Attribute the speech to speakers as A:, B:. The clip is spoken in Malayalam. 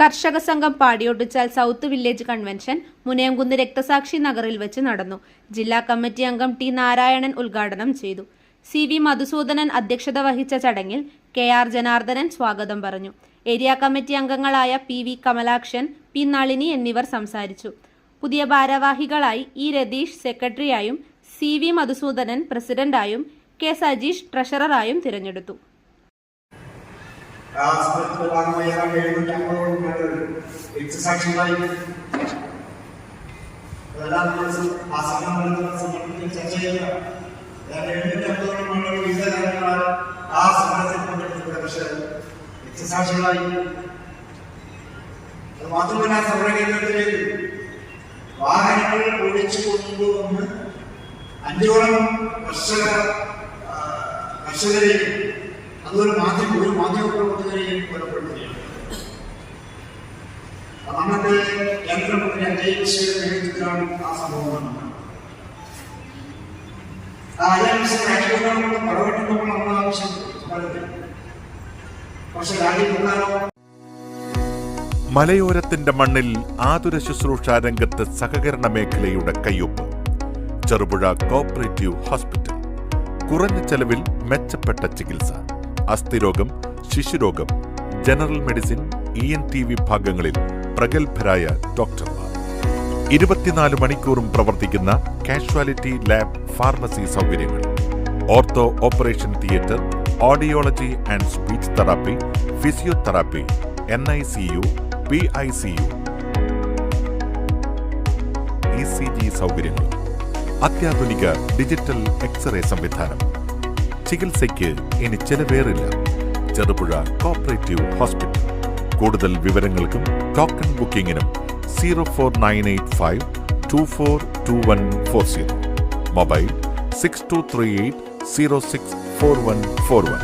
A: കർഷക സംഘം Padiyottuchal south village convention Munayamkunnu രക്തസാക്ഷി നഗറിൽ വെച്ച് നടന്നു. ജില്ലാ കമ്മിറ്റി അംഗം ടി നാരായണൻ ഉദ്ഘാടനം ചെയ്തു. സി വി മധുസൂദനൻ അധ്യക്ഷത വഹിച്ച ചടങ്ങിൽ കെ ആർ ജനാർദ്ദനൻ സ്വാഗതം പറഞ്ഞു. ഏരിയ കമ്മിറ്റി അംഗങ്ങളായ P V Kamalakshan P Nalini എന്നിവർ സംസാരിച്ചു. പുതിയ ഭാരവാഹികളായി ഇ രതീഷ് സെക്രട്ടറിയായും സി വി മധുസൂദനൻ പ്രസിഡന്റായും കെ സജീഷ് ട്രഷററായും തിരഞ്ഞെടുത്തു.
B: ആ സമരത്തിന്റെ ഭാഗമായി ഏതാണ്ട് എഴുന്നൂറ്റി അമ്പതോളം പേര് രക്തസാക്ഷികളായി അതെല്ലാം നമ്മൾ ആ സമരങ്ങളിൽ സമർപ്പിച്ച് ചർച്ച ചെയ്യുക. ഏതാണ്ട് എഴുന്നൂറ്റി അമ്പതോളം ആളുകൾ വിവിധ കാരണങ്ങളാൽ ആ സമരത്തിൽ പങ്കെടുത്തിട്ടുണ്ട് പക്ഷേ രക്തസാക്ഷികളായി അത് മാത്രമല്ല സമര കേന്ദ്രത്തിലേക്ക് വാഹനങ്ങൾ ഓടിച്ചു കൊണ്ടുവന്ന് അഞ്ചോളം കർഷക കർഷകരെയും അതുപോലെ മാധ്യമ ഒരു മാധ്യമ പ്രവർത്തകരെയും കൊലപ്പെടുത്തുകയാണ്. നമ്മുടെ കേന്ദ്രമന്ത്രി അജയ് മിശ്രയുടെ നേതൃത്വത്തിലാണ് ആ സംഭവം
C: മലയോരത്തിന്റെ മണ്ണിൽ ആതുര ശുശ്രൂഷ രംഗത്ത് സഹകരണ മേഖലയുടെ കയ്യൊപ്പ്. Cherupuzha cooperative hospital. കുറഞ്ഞ ചെലവിൽ മെച്ചപ്പെട്ട ചികിത്സ. അസ്ഥിരോഗം ശിശുരോഗം general medicine E N T വിഭാഗങ്ങളിൽ പ്രഗത്ഭരായ ഡോക്ടർമാർ. ഇരുപത്തിനാല് മണിക്കൂറും പ്രവർത്തിക്കുന്ന കാഷ്വാലിറ്റി ലാബ് ഫാർമസി സൗകര്യങ്ങൾ. Ortho operation theatre audiology and speech therapy physiotherapy N I C U P I C U. E C G സൗകര്യങ്ങൾ. അത്യാധുനിക ഡിജിറ്റൽ എക്സ്റേ സംവിധാനം. ചികിത്സയ്ക്ക് ഇനി ചെലവേറില്ല. ചെറുപുഴ കോപ്പറേറ്റീവ് ഹോസ്പിറ്റൽ കൂടുതൽ വിവരങ്ങൾക്കും token ബുക്കിംഗിനും zero four nine eight five two four two one four zero mobile six two three eight zero six four one four one